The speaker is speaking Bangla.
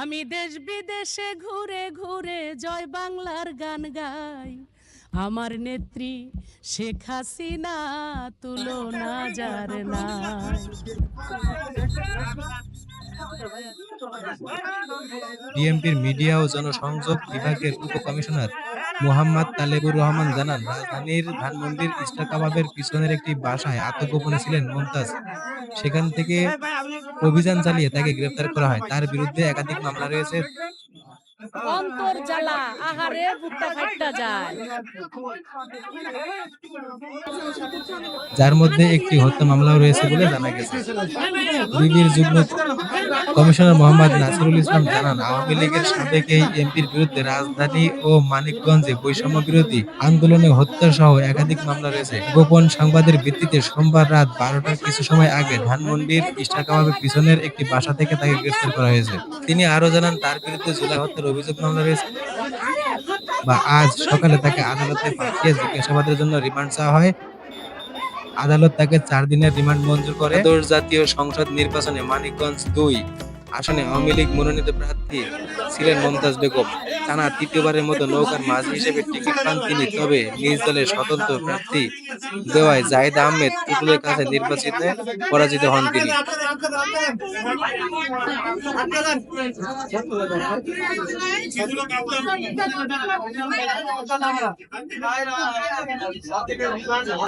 আমি দেশ বিদেশে ঘুরে ঘুরে জয় বাংলার গান গাই। আমার নেত্রী শেখ হাসিনা, তুলনা যার নাই। বিএনপির মিডিয়া ও জনসংযোগ বিভাগের উপকমিশনার মোহাম্মদ তালেবুর রহমান জানান, রাজধানীর ধানমন্ডির ইস্টা কাবাবের পিছনের একটি বাসায় আত্মগোপনে ছিলেন মমতাজ। সেখান থেকে অভিযান চালিয়ে তাকে গ্রেফতার করা হয়। তার বিরুদ্ধে একাধিক মামলা রয়েছে। অন্তর জ্বালা আহারে বুকটা ফাইটটা যায়। যার মধ্যে একটি হত্যা মামলাও রয়েছে বলে জানা গেছে। বিবির যুগ্ম কমিশনার মোহাম্মদ নাসিরুল ইসলাম জানান, আওয়ামী লীগের সাবেক এই এমপির বিরুদ্ধে রাজধানী ও মানিকগঞ্জে বৈষম্য বিরোধী আন্দোলনে হত্যা সহ একাধিক মামলা রয়েছে। গোপন সংবাদের ভিত্তিতে সোমবার রাত বারোটার কিছু সময় আগে ধানমন্ডির ইস্টাকাবাবের পিছনের একটি বাসা থেকে তাকে গ্রেফতার করা হয়েছে। তিনি আরও জানান, তার বিরুদ্ধে জুলাই হত্যার অভিযোগ মামলা রয়েছে বা আজ সকালে তাকে আদালতে পাঠিয়ে জিজ্ঞাসাবাদের জন্য রিমান্ড চাওয়া হয়। আদালত তাকে চার দিনের রিমান্ড মঞ্জুর করে। জাতীয় সংসদ নির্বাচনে মানিকগঞ্জ দুই আসনে আওয়ামী লীগ মনোনীত প্রার্থী ছিলেন মমতাজ বেগম। টানা তৃতীয়বারের মতো নৌকার মাঝি হিসেবে টিকিট পান তিনি তবে নিজ দলের স্বতন্ত্র প্রার্থী দেওয়ায় জাহিদ আহমেদ টুটুলের কাছে নির্বাচিত পরাজিত হন তিনি।